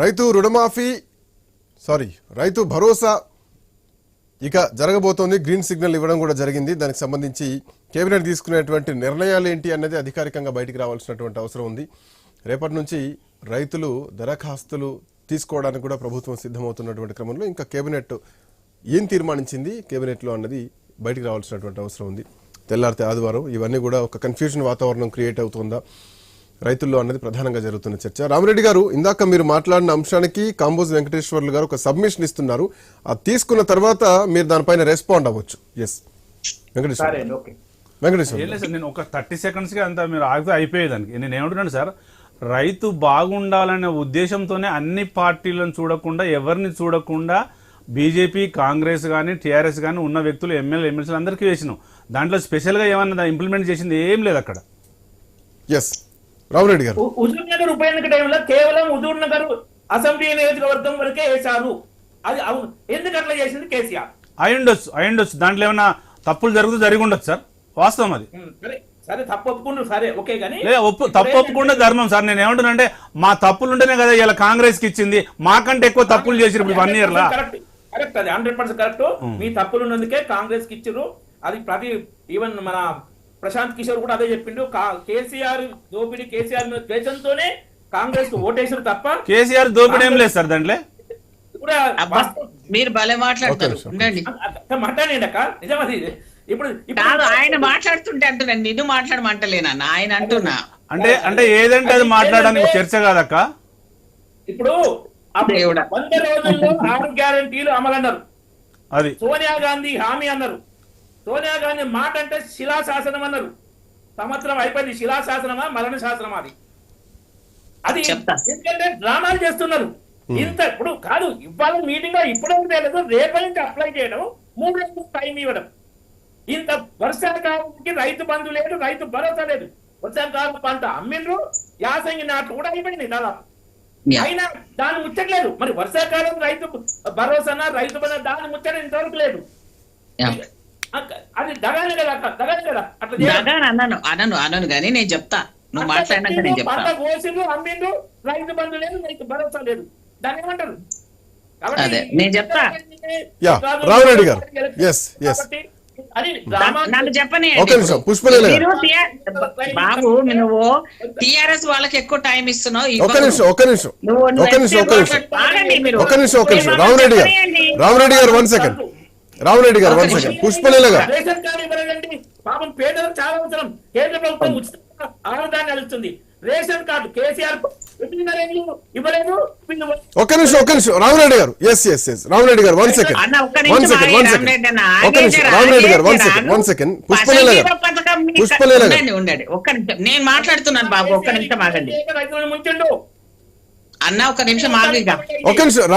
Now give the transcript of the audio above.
రైతు రుణమాఫీ సారీ రైతు భరోసా ఇక జరగబోతోంది. గ్రీన్ సిగ్నల్ ఇవ్వడం కూడా జరిగింది. దానికి సంబంధించి కేబినెట్ తీసుకునేటువంటి నిర్ణయాలు ఏంటి అన్నది అధికారికంగా బయటికి రావాల్సినటువంటి అవసరం ఉంది. రేపటి నుంచి రైతులు దరఖాస్తులు తీసుకోవడానికి కూడా ప్రభుత్వం సిద్ధమవుతున్నటువంటి క్రమంలో ఇంకా కేబినెట్ ఏం తీర్మానించింది కేబినెట్లో అన్నది బయటికి రావాల్సినటువంటి అవసరం ఉంది. తెల్లారితే ఆదివారం ఇవన్నీ కూడా ఒక కన్ఫ్యూజన్ వాతావరణం క్రియేట్ అవుతుందా? రైతుల్లో అన్నది ప్రధానంగా జరుగుతున్న చర్చ. రామరెడ్డి గారు ఇందాక మీరు మాట్లాడిన అంశానికి కాంబోజ్ వెంకటేశ్వర్లు గారు ఒక సబ్మిషన్ ఇస్తున్నారు. అది తీసుకున్న తర్వాత మీరు దానిపైన రెస్పాండ్ అవ్వచ్చు. ఎస్ వెంకటేశ్వర సరే వెంకటేశ్వర నేను ఒక థర్టీ సెకండ్స్కి అంత మీరు ఆగితే అయిపోయేదానికి. నేను ఏమంటున్నాను సార్ రైతు బాగుండాలనే ఉద్దేశంతోనే అన్ని పార్టీలను చూడకుండా ఎవరిని చూడకుండా బీజేపీ కాంగ్రెస్ కానీ టీఆర్ఎస్ కానీ ఉన్న వ్యక్తులు ఎమ్మెల్యే ఎమ్మెల్సీలు అందరికీ వేసినాం. దాంట్లో స్పెషల్గా ఏమన్నా ఇంప్లిమెంట్ చేసింది ఏం లేదు అక్కడ. ఎస్ రామరెడ్డి గారు. హుజూర్ నగర్ ఉప ఎన్నిక టైంలో కేవలం హుజూర్ నగర్ అసెంబ్లీ నియోజకవర్గం వరకే వేశారు. అది అవును ఎందుకు అట్లా చేసింది కేసీఆర్? అయి ఉండొచ్చు అయి ఉండొచ్చు. దాంట్లో ఏమైనా తప్పులు జరుగుతూ జరిగి ఉండొచ్చు సార్? వాస్తవం అది. సరే సరే తప్పు ఒప్పుకుంటారు సరే ఓకే కానీ ఒప్పు తప్పు ఒప్పుకుంటే ధర్మం సార్. నేను ఏమంటున్నానంటే మా తప్పులు ఉంటేనే కదా ఇలా కాంగ్రెస్కి ఇచ్చింది. మాకంటే ఎక్కువ తప్పులు చేసిరు ఇప్పుడు వన్ ఇయర్ లా కరెక్ట్ కరెక్ట్ అది హండ్రెడ్ పర్సెంట్ కరెక్ట్. మీ తప్పులు ఉన్నందుకే కాంగ్రెస్కి ఇచ్చారు అది ప్రతి ఈవెన్ మన ప్రశాంత్ కిషోర్ కూడా అదే చెప్పిండు. కేసీఆర్ దోపిడీ కేసీఆర్ ద్వేషంతోనే కాంగ్రెస్కు ఓటేసారు తప్ప కేసీఆర్ దోపిడీ ఏం లేదు సార్ దాంట్లో? కూడా మీరు భలే మాట్లాడతారు. ఉండండి. మాట్లాడండి అక్క. నిజమది. ఇప్పుడు ఇప్పుడు- ఆయన మాట్లాడుతుంటే అంటున్నాను. నిన్ను మాట్లాడమంటలేనన్న ఆయన అంటున్నా. అంటే అంటే ఏదంటే అది మాట్లాడడానికి చర్చ కాదక్క ఇప్పుడు. వంద రోజుల్లో ఆరు గ్యారంటీలు అమలన్నారు. అది. సోనియా గాంధీ హామీ అన్నారు. సోనియా గాంధీ మాట అంటే శిలాశాసనం అన్నారు. సంవత్సరం అయిపోయింది శిలాశాసనమా మరణ శాసనమా అది అది. ఎందుకంటే డ్రామాలు చేస్తున్నారు. ఇంత ఇప్పుడు కాదు ఇవాళ మీటింగ్లో ఇప్పుడే లేదు రేపటి నుంచి అప్లై చేయడం మూడు రోజులు టైం ఇవ్వడం. ఇంత వర్షాకాలానికి రైతు బంధు లేదు రైతు భరోసా లేదు. వర్షాకాలం పంట అమ్మిండ్రు యాసంగి నాట్లు కూడా అయిపోయింది దాదాపు. అయినా దాన్ని ముచ్చట్లేదు మరి వర్షాకాలం రైతు భరోసా రైతు బంధు దాన్ని ముచ్చట ఇంతవరకు లేదు. దగాను అనను అనను కానీ నేను చెప్తా నువ్వు అట్లా మాట్లాడినాక నేను చెప్తా కోసిండ్రు అమ్మిండ్రు రైతు బంధు లేదు రైతు భరోసా లేదు దాన్ని ఏమంటారు కాబట్టి అదే, నేను చెప్తా. రామిరెడ్డి గారు. కాబట్టి Yes, yes. అది డ్రామా నన్ను చెప్పని బాబు నువ్వు టిఆర్ఎస్ వాళ్ళకి ఎక్కువ టైం ఇస్తున్నావు ఒక. నిమిషం ఒక నిమిషం ఒక నిమిషం ఒక నిమిషం ఎంతసేపు ఆగండి మీరు. ఒక నిమిషం ఒక నిమిషం మీరు రామరెడ్డి గారు. రామరెడ్డి గారు వన్ సెకండ్ రామరెడ్డి గారు వన్ సెకండ్ పుష్పలీల గారు. రేషన్ కార్డు ఇవ్వలేదండి పాపం పేదలకు చాలా అవసరం. కేంద్ర ప్రభుత్వం ఉచిత రేషన్ కార్డు కేసీఆర్ ఇవ్వలేదు? ఒక్క నిమిషం ఒక్క నిమిషం. రామరెడ్డి గారు. ఎస్ ఎస్ ఎస్ రామరెడ్డి గారు వన్ సెకండ్ అన్న ఒక్క వన్ నిమిషం సెకండ్ వన్ సెకండ్ ఒక్క నిమిషం. రామరెడ్డి గారు one. Second one second Pushpaleela గారు. పుష్పలీల గారు. ఉండండి ఉండండి. ఒక్క నిమిషం. నేను మాట్లాడుతున్నాను బాబు ఒక్క నిమిషం ఆగండి. అన్న ఒక్క నిమిషం ఆగు ఇక. ఒక్క నిమిషం.